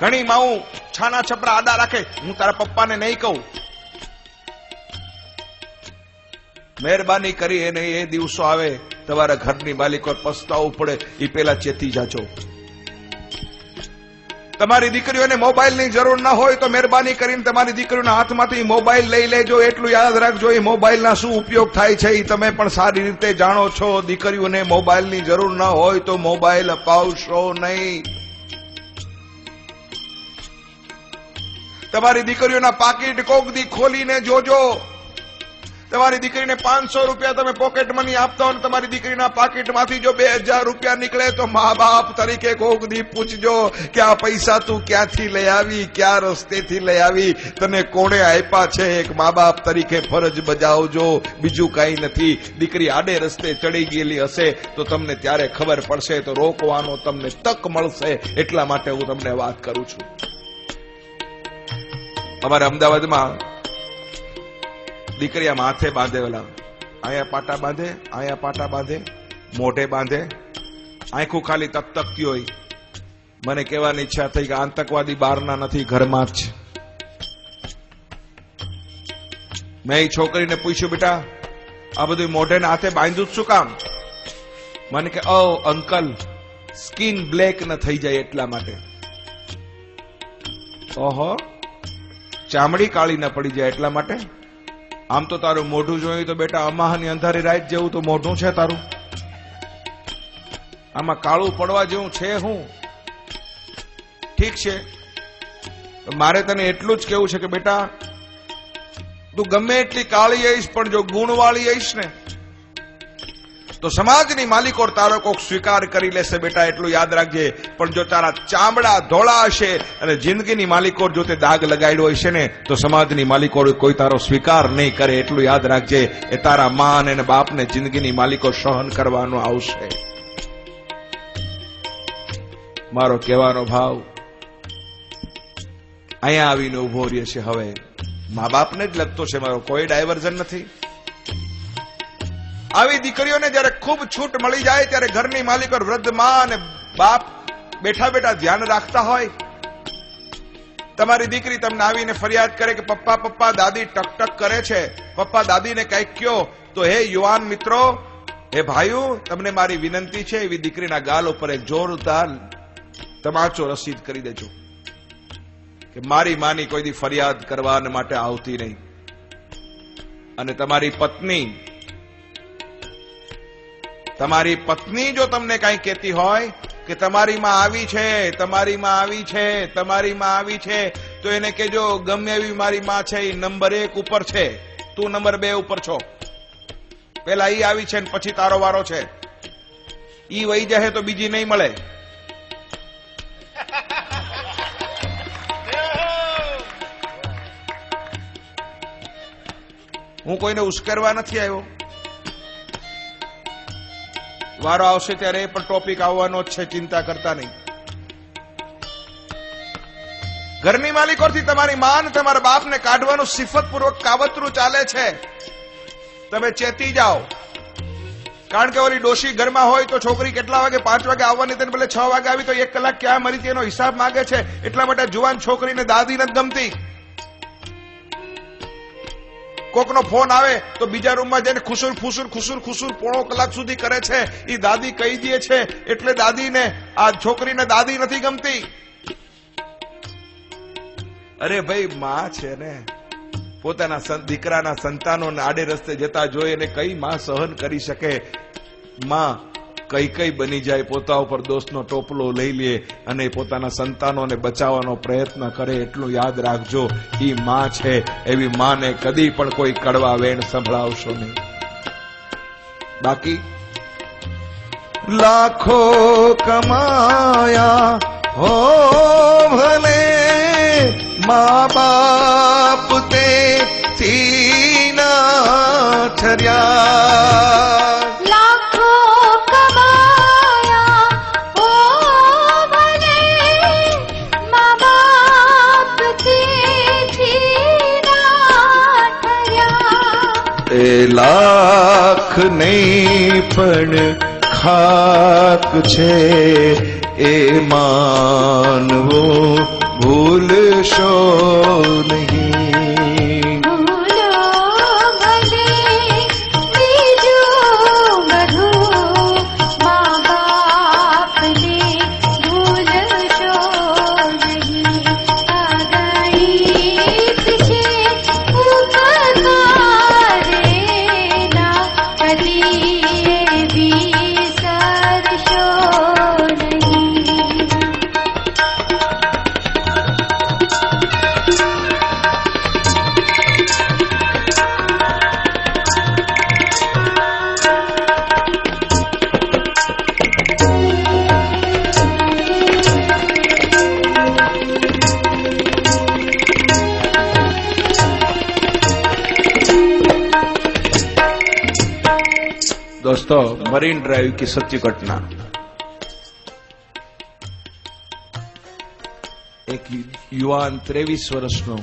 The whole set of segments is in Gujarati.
ઘણી માઉ છાના છપરા આડા રાખે, હું તારા પપ્પાને નહીં કહું. મહેરબાની કરી એને એ દિવસો આવે, તમારા ઘરની માલિકો પસ્તાવું પડે એ પેલા ચેતી જાજો. તમારી દીકરીઓને મોબાઈલની જરૂર ના હોય તો મહેરબાની કરીને તમારી દીકરીઓના હાથમાંથી મોબાઈલ લઈ લેજો, એટલું યાદ રાખજો એ મોબાઈલના શું ઉપયોગ થાય છે એ તમે પણ સારી રીતે જાણો છો. દીકરીઓને મોબાઈલની જરૂર ના હોય તો મોબાઈલ અપાવશો નહીં. તમારી દીકરીઓના પાકીટ કોક દી ખોલીને જોજો. તમારી દીકરીને પાંચસો રૂપિયા તમે પોકેટ મની આપતા હો તમારી દીકરીના પાકીટમાંથી જો બે હજાર રૂપિયા નીકળે તો મા બાપ તરીકે કોક દી પૂછજો કે આ પૈસા તું ક્યાંથી લઈ આવી, ક્યાં રસ્તેથી લઈ આવી? તને કોણે આપ્યા છે? એક મા બાપ તરીકે ફરજ બજાવજો. બીજું કઈ નથી. દીકરી આડે રસ્તે ચડી ગયેલી હશે તો તમને ત્યારે ખબર પડશે, તો રોકવાનો તમને તક મળશે. એટલા માટે હું તમને વાત કરું છું. અમારે અમદાવાદમાં દીકરીયા માથે બાંધેલા અહીંયા પાટા બાંધે અહીંયા પાટા બાંધે, મોઢે બાંધે. આંખું ખાલી તકતકતી હોય. મને કહેવાની ઈચ્છા થઈ કે આતંકવાદી બહારના નથી, ઘરમાં જ. મેં એ છોકરીને પૂછ્યું, બેટા, આ બધું મોઢે હાથે બાંધ્યું શું કામ? મને કે, ઓ, અંકલ, સ્કિન બ્લેક ન થઈ જાય એટલા માટે. ઓહો. ચામડી કાળી ન પડી જાય એટલા માટે? આમ તો તારું મોઢું જોયું તો બેટા અમાહની અંધારી રાત જેવું તો મોઢું છે તારું. આમાં કાળું પડવા જેવું છે હું. ઠીક છે. મારે તને એટલું જ કેવું છે કે બેટા, તું ગમે એટલી કાળી આવીશ પણ જો ગુણવાળી આવીશ ને તો સમાજની માલિકો તારો કોક સ્વીકાર કરી લેશે બેટા, એટલું યાદ રાખજે. પણ જો તારા ચામડા ધોળા હશે અને જિંદગીની માલિકો જો તે દાગ લગાડ્યો હશે ને, તો સમાજની માલિકો કોઈ તારો સ્વીકાર નહીં કરે, એટલું યાદ રાખજે. એ તારા માન અને બાપને જિંદગીની માલિકો સહન કરવાનો આવશે. મારો કહેવાનો ભાવ, અહીંયા આવીને ઊભો રહ્યો છે હવે. મા બાપને જ લગતો છે મારો, કોઈ ડાયવર્ઝન નથી. આવી દીકરીઓને જ્યારે ખૂબ છૂટ મળી જાય ત્યારે ઘરની માલિકો વૃદ્ધમાં અને બાપ બેઠા બેઠા ધ્યાન રાખતા હોય. તમારી દીકરી તમને આવીને ફરિયાદ કરે કે પપ્પા પપ્પા, દાદી ટકટક કરે છે. પપ્પા, દાદીને કંઈક કયો તો હે યુવાન મિત્રો, હે ભાઈઓ, તમને મારી વિનંતી છે, એવી દીકરીના ગાલ ઉપર એક જોરદાર તમાચો રસીદ કરી દેજો. કે મારી માની કોઈ દી ફરિયાદ કરવા માટે આવતી નહીં. અને તમારી પત્ની તમારી પત્ની જો તમને કઈ કહેતી હોય કે તમારીમાં આવી છે, તમારીમાં આવી છે, તમારીમાં આવી છે, તો એને કેજો ગમે એવી મારી માં છે, એ નંબર એક ઉપર છે. તું નંબર બે ઉપર છો. પેલા ઈ આવી છે ને પછી તારો વારો છે. ઈ વહી જશે તો બીજી નહીં મળે. હું કોઈને ઉશ્કેરવા નથી આવ્યો. વારો આવશે ત્યારે એ પણ ટોપિક આવવાનો જ છે, ચિંતા કરતા નહીં. ઘરની માલિકોથી તમારી માન તમારા બાપને કાઢવાનું સિફતપૂર્વક કાવતરું ચાલે છે. તમે ચેતી જાઓ. કારણ કે ઓલી ડોશી ઘરમાં હોય તો છોકરી કેટલા વાગે પાંચ વાગે આવવાની તેને ભલે છ વાગે આવી તો એક કલાક ક્યાં મરી એનો હિસાબ માગે છે? એટલા માટે જુવાન છોકરીને દાદી નથી ગમતી. કોકનો ફોન આવે તો બીજા રૂમમાં જઈને ખુસુર ખુસુર ખુસુર ખુસુર પોણો કલાક સુધી કરે છે. એ દાદી કહી દે છે, એટલે દાદીને, આ છોકરીને દાદી નથી ગમતી. અરે ભાઈ, માં છે ને, પોતાના દીકરાના સંતાનોને આડે રસ્તે જતા જોઈ અને કઈ માં સહન કરી શકે? માં કઈ કઈ બની જાય પોતા ઉપર દોષનો ટોપલો લઈ લે અને પોતાના સંતાનોને બચાવવાનો પ્રયત્ન કરે એટલું યાદ રાખજો એ માં છે, એવી માને કદી પણ કોઈ કડવા વેણ સંભળાવશો નહીં. બાકી? લાખો કમાયા હો ભલે મા બાપ તે ઠર્યા. લાખ નહીં પણ ખાક છે એ માનવો ભૂલશો નહીં मरीन ड्राइव की सत्य घटना એક યુવાન ત્રેવીસ વર્ષનો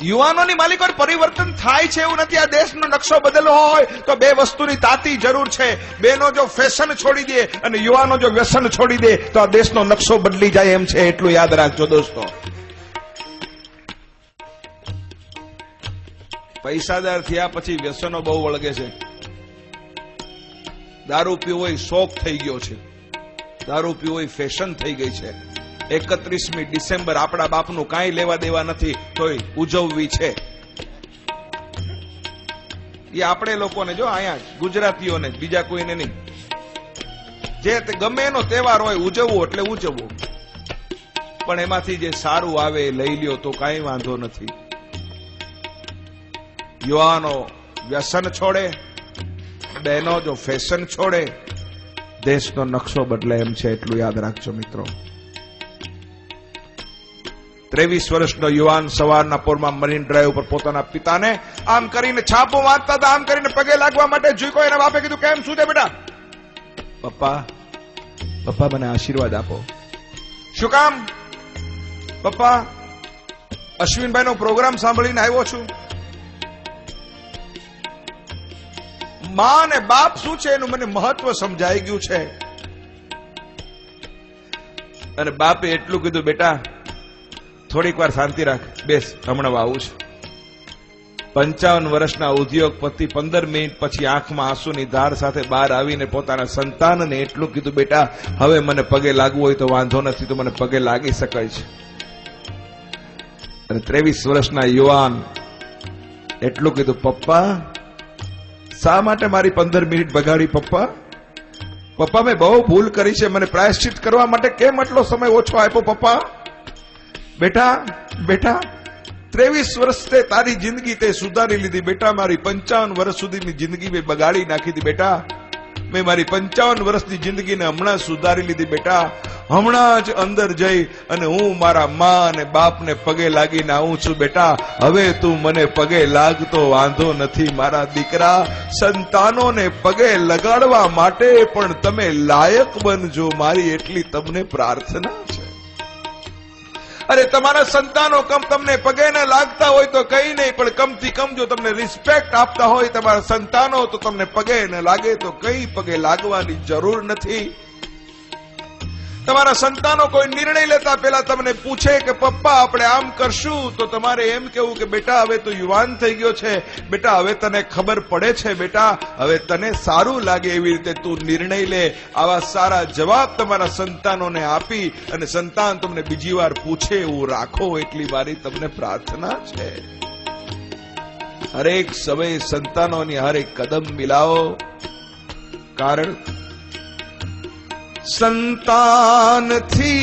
યુવાનોની માલિકો પરિવર્તન થાય છે એવું નથી આ દેશનો નકશો બદલવો હોય તો બે વસ્તુની તાતી જરૂર છે બેનો જો ફેશન છોડી દે અને યુવાનો જો વ્યસન છોડી દે તો આ દેશનો નકશો બદલી જાય એમ છે એટલું યાદ રાખજો દોસ્તો પૈસાદાર થયા પછી વ્યસનો બહુ વળગે છે. દારૂ પીવો એ શોખ થઈ ગયો છે. દારૂ પીવો એ ફેશન થઈ ગઈ છે. એકત્રીસમી ડિસેમ્બર આપણા બાપનું કાંઈ લેવા દેવા નથી, તોય ઉજવવી છે. એ આપણે લોકોને જો અહીંયા ગુજરાતીઓને બીજા કોઈને નહીં. જે ગમે એનો તહેવાર હોય ઉજવવો એટલે ઉજવવો. પણ એમાંથી જે સારું આવે એ લઈ લ્યો તો કાંઈ વાંધો નથી. યુવાનો વ્યસન છોડે, બહેનો જો ફેશન છોડે, દેશનો નકશો બદલે એમ છે એટલું યાદ રાખજો મિત્રો. ત્રેવીસ વર્ષનો યુવાન સવારના પોરમાં મરીન ડ્રાઈવ ઉપર પોતાના પિતાને આમ કરીને છાપો વાંચતા હતા, આમ કરીને પગે લાગવા માટે ઝૂકો એના બાપે કીધું, કેમ શું છે બેટા? પપ્પા પપ્પા મને આશીર્વાદ આપો. શું કામ? પપ્પા અશ્વિનભાઈ નો પ્રોગ્રામ સાંભળીને આવ્યો છું. માં અને બાપ શું છે એનું મને મહત્વ સમજાઈ ગયું છે. અને બાપે એટલું કીધું, બેટા, થોડીક વાર શાંતિ રાખ. બેસ, હમણાં આવું છે. પંચાવન વર્ષના ઉદ્યોગપતિ પંદર મિનિટ પછી આંખમાં આંસુની ધાર સાથે બહાર આવીને પોતાના સંતાનને એટલું કીધું, બેટા, હવે મને પગે લાગવું હોય તો વાંધો નથી, તો મને પગે લાગી શકાય છે. અને ત્રેવીસ વર્ષના યુવાન એટલું કીધું, પપ્પા શા માટે મારી પંદર મિનિટ બગાડી પપ્પા? પપ્પા, મેં બહુ ભૂલ કરી છે. મને પ્રાયશ્ચિત કરવા માટે કેમ આટલો સમય ઓછો આપ્યો પપ્પા? બેટા બેટા, ત્રેવીસ વર્ષ તે તારી જિંદગી તે સુધારી લીધી. બેટા, મારી પંચાવન વર્ષ સુધીની જિંદગી મેં બગાડી નાખી હતી. બેટા મેં મારી પંચાવન વર્ષની જિંદગીને હમણાં સુધારી લીધી બેટા. હમણાં જ અંદર જઈ અને હું મારા મા અને બાપને પગે લાગીને આવું છું બેટા. હવે તું મને પગે લાગતો વાંધો નથી મારા દીકરા. સંતાનોને પગે લગાડવા માટે પણ તમે લાયક બનજો મારી એટલી તમને પ્રાર્થના છે. અરે, તમારા સંતાનો કમ તમને પગે ન લાગતા હોય તો કઈ નહીં, પણ કમથી કમ જો તમને રિસ્પેક્ટ આપતા હોય તમારા સંતાનો તો તમને પગે ન લાગે, તો કઈ પગે લાગવાની જરૂર નથી. તમારા સંતાનો કોઈ નિર્ણય લેતા પહેલા તમને પૂછે કે, પપ્પા, આપણે આમ કરશું? તો તમારે એમ કેવું કે, બેટા, હવે તો યુવાન થઈ ગયો છે. બેટા, હવે તને ખબર પડે છે, બેટા. હવે તને સારું લાગે એવી રીતે તું નિર્ણય લે. આવા સારા જવાબ તમારા સંતાનોને આપી અને સંતાન તમને બીજી વાર પૂછે, એવું રાખો, એટલી મારી તમને પ્રાર્થના છે. હરેક સમય સંતાનોની હરેક કદમ મિલાવો. કારણ સંતાનથી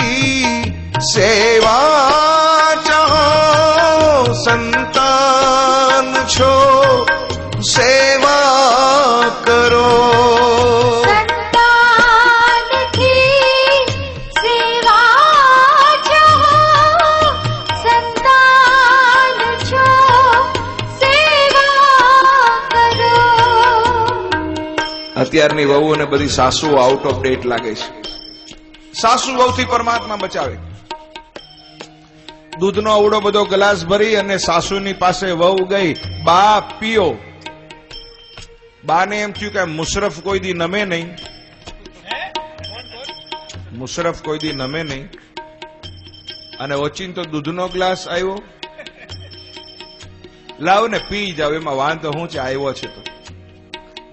સેવા ચાહો સંતાન છો સેવા અત્યારની વહુઓને બધી સાસુ આઉટ ઓફ ડેટ લાગે છે. સાસુ વહુથી પરમાત્મા બચાવે. દૂધનો અવડો બધો ગ્લાસ ભરી અને સાસુની પાસે વહુ ગઈ, બા, પીઓ. બાને એમ થયું કે મુશરફ કોઈ દી નમે નહીં. મુશરફ કોઈ દી નમે નહીં. અને ઓચિન તો દૂધનો ગ્લાસ આવ્યો લાવ ને પી જાવ, એમાં વાંધો હું છે આવ્યો છે તો.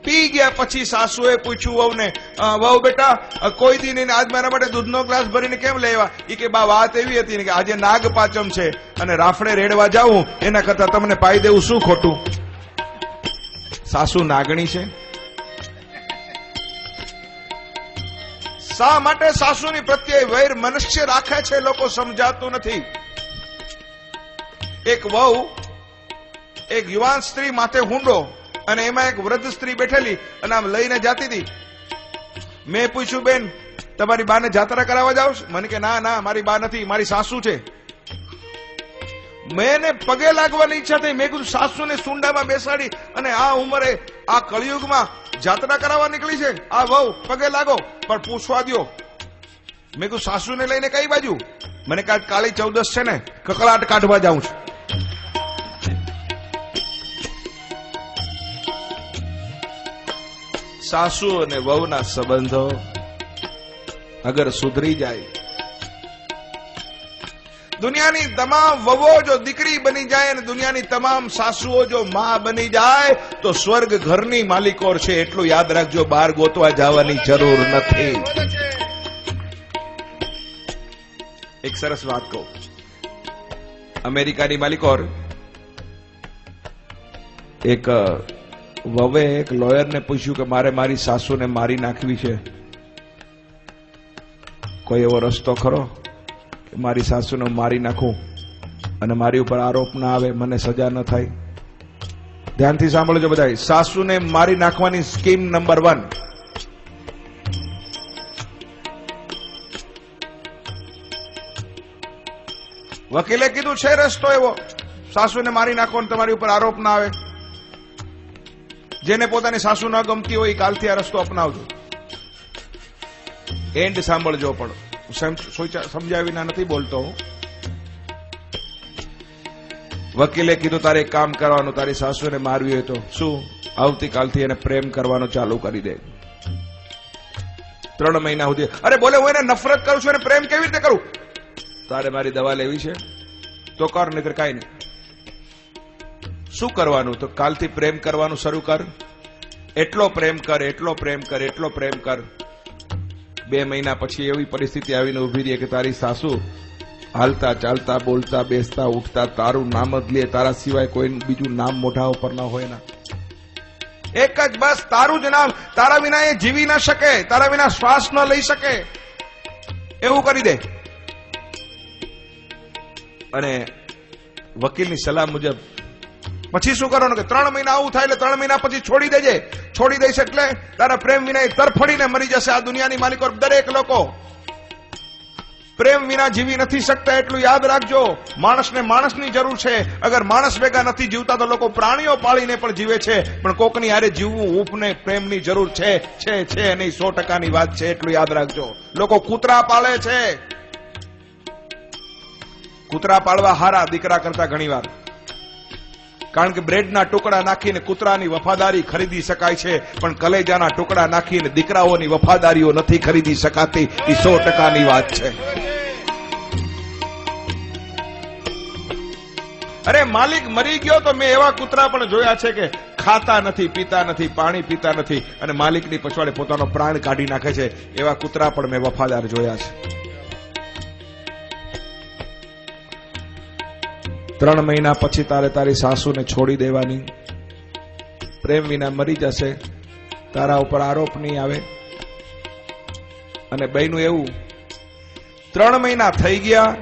પી ગયા પછી સાસુએ પૂછ્યું વહુને "અ, વહુ બેટા કોઈ દી નહીં આજ મારા માટે દૂધનો ગ્લાસ ભરીને કેમ લેવા એ કે બા વાત એવી હતી કે આજે નાગ પાંચમ છે અને રાફડે રેડવા જાઉં એના કરતા તમને પાઈ દેવું શું ખોટું? સાસુ નાગણી છે. શા માટે સાસુની પ્રત્યે વૈર મનુષ્ય રાખે છે લોકો સમજાતું નથી? એક વહુ એક યુવાન સ્ત્રી માથે હુંડો અને એમાં એક વૃદ્ધ સ્ત્રી બેઠેલી અને આમ લઈને જાતી હતી. મેં પૂછ્યું, બેન, તમારી બાને જાત્રા કરાવવા જાવ છો?" મને કે, ના ના, મારી બા નથી, મારી સાસુ છે. મેં એને પગે લાગવાની ઈચ્છા થઈ, મેં કીધું, સાસુને સુંડામાં બેસાડી અને આ ઉંમરે, આ કળિયુગમાં જાત્રા કરાવવા નીકળી છે. આ વહુ, પગે લાગો, પણ પૂછવા દ્યો. મેં કીધું, સાસુને લઈને કઈ બાજુ? મને કાલે ચૌદસ છે ને, કકળાટ કાઢવા જાઉં છું. સાસુ અને વહુના સંબંધો અગર સુધરી જાય. દુનિયાની તમામ વવો જો દીકરી બની જાય અને દુનિયાની તમામ સાસુઓ જો માં બની જાય, તો સ્વર્ગ ઘરની માલિકોર છે. એટલું યાદ રાખજો, બહાર ગોતવા જવાની જરૂર નથી. એક સરસ વાત કહું. અમેરિકાની માલિકોર એક વવે એક લોયરને પૂછ્યું કે મારે મારી સાસુને મારી નાખવી છે. કોઈ એવો રસ્તો ખરો? કે મારી સાસુને મારી નાખું અને મારી ઉપર આરોપ ના આવે, મને સજા ન થાય? ધ્યાનથી સાંભળજો બધા સાસુને મારી નાખવાની સ્કીમ નંબર વન. વકીલે કીધું, છે રસ્તો એવો. સાસુને મારી નાખો તમારી ઉપર આરોપ ના આવે. જેને પોતાની સાસુ ન ગમતી હોય એ કાલથી આ રસ્તો અપનાવજો. એન્ડ સાંભળજો પણ. હું વિના નથી બોલતો હું. વકીલે કીધું, તારે કામ કરવાનું, તારી સાસુને મારવી હોય તો શું? આવતીકાલથી એને પ્રેમ કરવાનું ચાલુ કરી દે. ત્રણ મહિના સુધી, અરે બોલે, હું એને નફરત કરું છું, એને પ્રેમ કેવી રીતે કરું? તારે મારી દવા લેવી છે. તો કર નહીં કાંઈ નહીં. શું કરવાનું? તો કાલથી પ્રેમ કરવાનું શરૂ કર. એટલો પ્રેમ કર, એટલો પ્રેમ કર, એટલો પ્રેમ કર. બે મહિના પછી એવી પરિસ્થિતિ આવીને ઊભી રહી કે તારી સાસુ હાલતા ચાલતા, બોલતા, બેસતા, ઉઠતા, તારું નામ જ લે, તારા સિવાય કોઈ બીજું નામ મોઢા ઉપર ન હોય ના એક જ બસ, તારું જ નામ. તારા વિના એ જીવી ન શકે, તારા વિના શ્વાસ ન લઈ શકે. એવું કરી દે. અને વકીલની સલાહ મુજબ પછી શું કરવાનું કે ત્રણ મહિના આવું થાય એટલે ત્રણ મહિના પછી છોડી દેજે. છોડી દઈશ એટલે તારા પ્રેમ વિના એ તરફડીને મરી જશે આ દુનિયાની માલિકો દરેક લોકો. પ્રેમ વિના જીવી નથી શકતા એટલું યાદ રાખજો. માણસને માણસની જરૂર છે. અગર માણસ ભેગા નથી જીવતા તો લોકો પ્રાણીઓ પાળીને પણ જીવે છે. પણ કોકની હારે જીવવું ઊપને પ્રેમની જરૂર છે. છે છે નહીં સો ટકાની વાત છે એટલું યાદ રાખજો. લોકો કૂતરા પાળે છે. કૂતરા પાળવા હારા દીકરા કરતા ઘણીવાર. કારણ કે બ્રેડના ટુકડા નાખીને કૂતરાની વફાદારી ખરીદી શકાય છે, પણ કલેજાના ટુકડા નાખીને દીકરાઓની વફાદારીઓ નથી ખરીદી શકાતી. એ સો ટકાની વાત છે. અરે માલિક મરી ગયો તો મેં એવા કૂતરા પણ જોયા છે કે ખાતા નથી, પીતા નથી, પાણી પીતા નથી, અને માલિકની પછવાડે પોતાનો પ્રાણ કાઢી નાખે છે. એવા કૂતરા પણ મેં વફાદાર જોયા છે. ત્રણ મહિના પછી તારે તારી સાસુને છોડી દેવાની. પ્રેમ વિના મરી જશે. તારા ઉપર આરોપ નહીં આવે. અને બહેનું એવું, ત્રણ મહિના થઈ ગયા.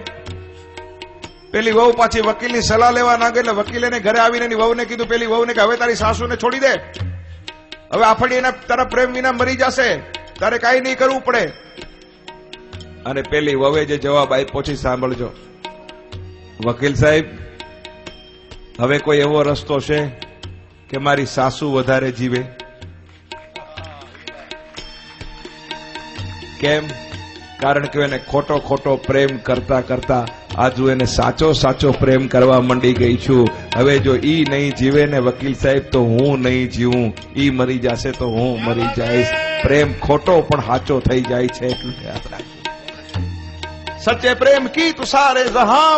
પેલી વહુ પાછી વકીલની સલાહ લેવા ના ગઈ એટલે વકીલે ઘરે આવીને એની વહુને કીધું, પેલી વહુને કે, હવે તારી સાસુને છોડી દે. હવે આફડી એના, તારા પ્રેમ વિના મરી જશે. તારે કાંઈ નહીં કરવું પડે. અને પેલી વવે જે જવાબ આપ્યો છે સાંભળજો. વકીલ સાહેબ, હવે કોઈ એવો રસ્તો છે કે મારી સાસુ વધારે જીવે? કેમ? કારણ કે એને ખોટો ખોટો પ્રેમ કરતા કરતા આજુ એને સાચો સાચો પ્રેમ કરવા માંડી ગઈ છું. હવે જો ઈ નહીં જીવે ને વકીલ સાહેબ, તો હું નહીં જીવું. ઈ મરી જશે તો હું મરી જઈશ. પ્રેમ ખોટો પણ સાચો થઈ જાય છે સચ્ચે પ્રેમ કી તુ સારે જહાં